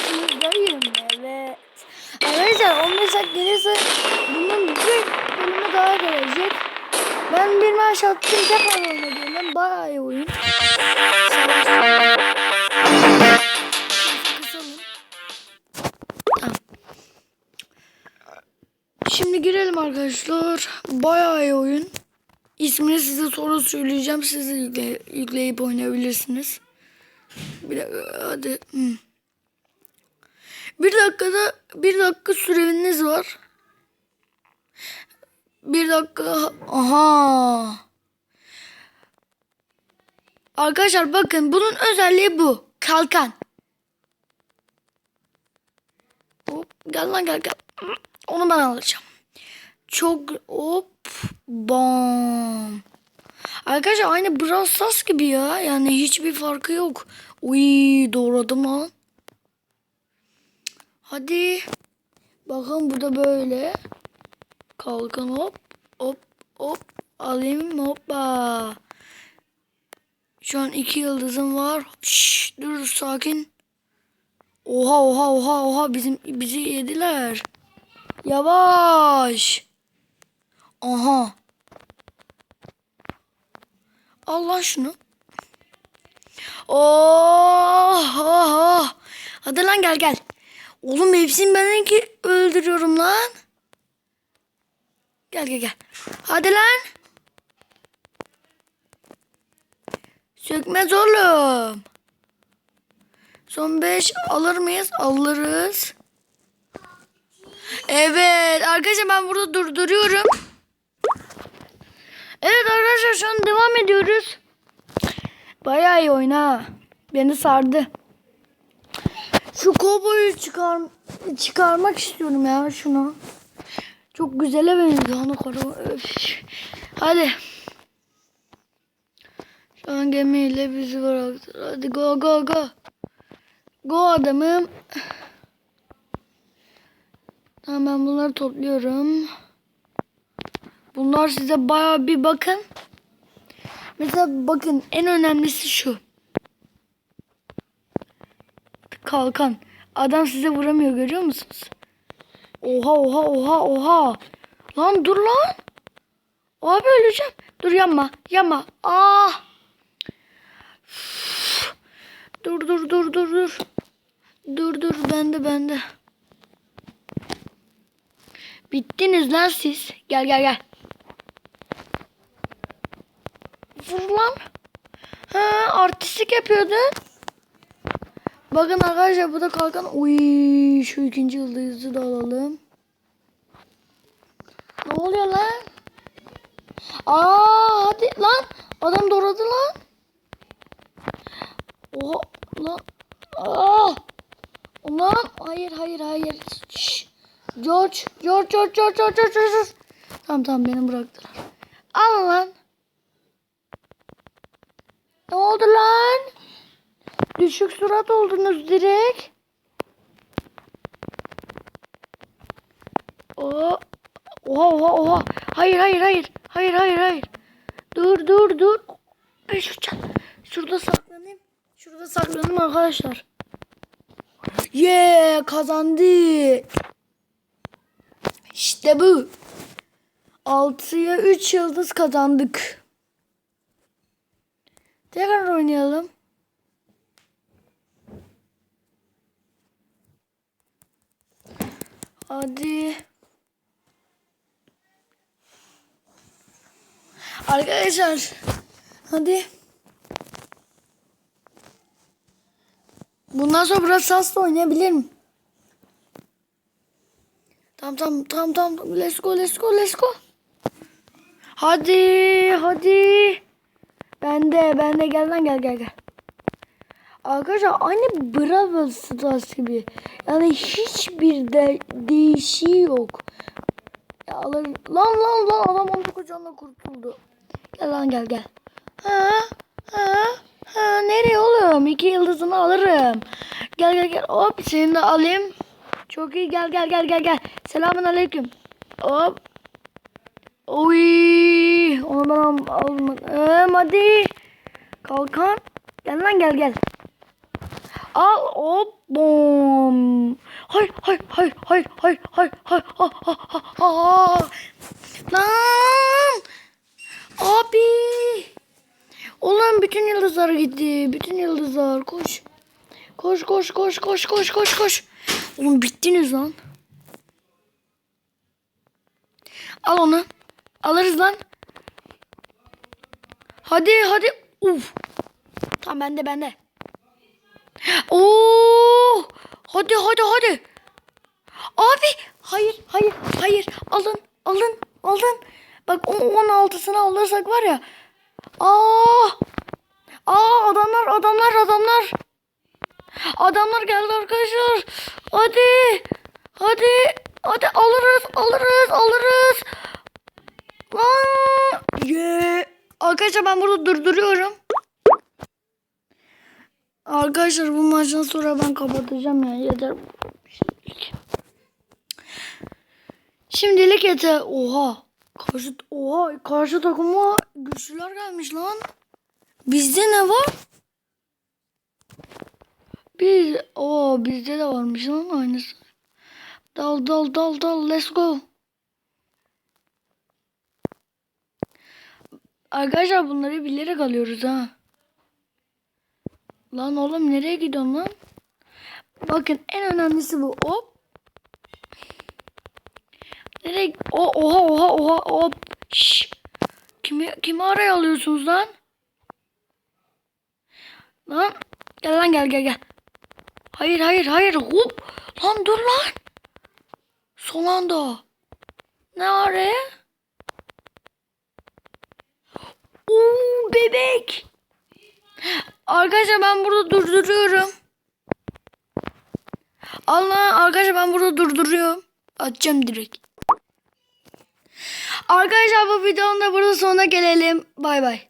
mısınız dayım? Evet. Arkadaşlar 15 saat gelirse bunun bir bölümü daha gelecek. Ben bir maç attım tekrar oynadım. Bayağı iyi oyun. Şimdi girelim arkadaşlar. Bayağı iyi oyun. İsmini size sonra söyleyeceğim. Siz de yükle, yükleyip oynayabilirsiniz. Bir dakika hadi. Hmm. Bir dakikada bir dakika süreniz var. Bir dakika. Aha. Arkadaşlar bakın bunun özelliği bu. Kalkan. Hop, gel lan gel gel. Onu ben alacağım. Çok hop bam. Arkadaşlar aynı Brawl Stars gibi ya. Yani hiçbir farkı yok. Uy doğradım lan. Hadi. Bakın bu da böyle. Kalkan hop hop hop. Alayım hoppa. Şu an iki yıldızım var. Şşş, dur sakin. Oha oha oha oha bizim bizi yediler. Yavaş. Aha. Al lan şunu. Oh, oh, oh. Hadi lan gel gel. Oğlum hepsini ben ki öldürüyorum lan. Gel gel gel. Hadi lan. Sökmez oğlum. Son 5 alır mıyız? Alırız. Evet arkadaşlar ben burada durduruyorum. Evet arkadaşlar şu an devam ediyoruz. Bayağı iyi oyna. Beni sardı. Şu kovboyu çıkar çıkarmak istiyorum ya şunu. Çok güzele benziyor. Kara. Öf. Hadi. Şu an gemiyle bizi bıraktı. Hadi go go go. Go adamım. Tamam ben bunları topluyorum. Bunlar size baya bir bakın. Mesela bakın en önemlisi şu. Kalkan. Adam size vuramıyor görüyor musunuz? Oha oha oha oha. Lan dur lan. Abi öleceğim. Dur yanma yanma. Ah. Dur dur dur dur dur. Dur dur bende bende. Bittiniz lan siz. Gel gel gel. Vur lan. Ha, artistik yapıyordu. Bakın arkadaşlar bu da kalkan. Uy, şu ikinci yıldızı da alalım. Ne oluyor lan? Aa hadi lan. Adam doğradı lan. Oha lan. Aa. Ulan hayır hayır hayır. Şşş. George, George, George, George, George, George, George. Tamam tamam beni bıraktılar. Al lan. Ne oldu lan? Düşük surat oldunuz direkt. Oha oha oha. Hayır hayır hayır. Hayır hayır hayır. Dur dur dur. Ben. Şurada saklanayım. Şurada saklanayım arkadaşlar. Yeah kazandı. İşte bu. 6'ya 3 yıldız kazandık. Tekrar oynayalım. Hadi. Arkadaşlar. Hadi. Bundan sonra biraz sasla oynayabilirim. Tamam tamam tamam tamam. Let's go let's go let's go. Hadi hadi. Ben de ben de gel lan gel gel gel. Arkadaşlar aynı Brawl Stars gibi. Yani hiçbir de değişiği yok. Ya alır. Lan lan lan adam onu kocanla kurtuldu. Gel lan gel gel. Ha ha ha nereye oğlum? İki yıldızını alırım. Gel gel gel. Hop seni de alayım. Çok iyi gel gel gel gel gel. Selamun aleyküm. Hop. Oy. Onu ben al- almadım. Ee, hadi. Kalkan. Gel lan gel gel. Al hop bom. Hayır hayır hayır hayır hayır hayır hayır ha ha ha ha. Lan. Abi. Ulan bütün yıldızlar gitti. Bütün yıldızlar koş. Koş koş koş koş koş koş koş. Oğlum bittiniz lan. Al onu. Alırız lan. Hadi hadi. Uf. Tamam bende bende. Oo! Hadi hadi hadi. Abi hayır hayır hayır alın alın alın. Bak o 16'sını alırsak var ya. Aa! Aa adamlar adamlar adamlar. Adamlar geldi arkadaşlar. Hadi. Hadi. Hadi alırız alırız alırız. Lan. Yeah. Arkadaşlar ben burada durduruyorum. Arkadaşlar bu maçtan sonra ben kapatacağım ya. Yeter. Şimdilik. Şimdilik yeter. Oha. Karşı, oha. Karşı takıma güçlüler gelmiş lan. Bizde ne var? Biz, o bizde de varmış lan aynısı. Dal dal dal dal let's go. Arkadaşlar bunları bilerek alıyoruz ha. Lan oğlum nereye gidiyorsun lan? Bakın en önemlisi bu. Hop. Nereye? O, oha oha oha hop. Şş. Kimi, kimi araya alıyorsunuz lan? Lan. Gel lan gel gel gel. Hayır hayır hayır. Hop. Lan dur lan. Son anda. Ne araya? Oo bebek. Arkadaşlar ben burada durduruyorum. Allah arkadaşlar ben burada durduruyorum. Açacağım direkt. Arkadaşlar bu videonun da burada sonuna gelelim. Bay bay.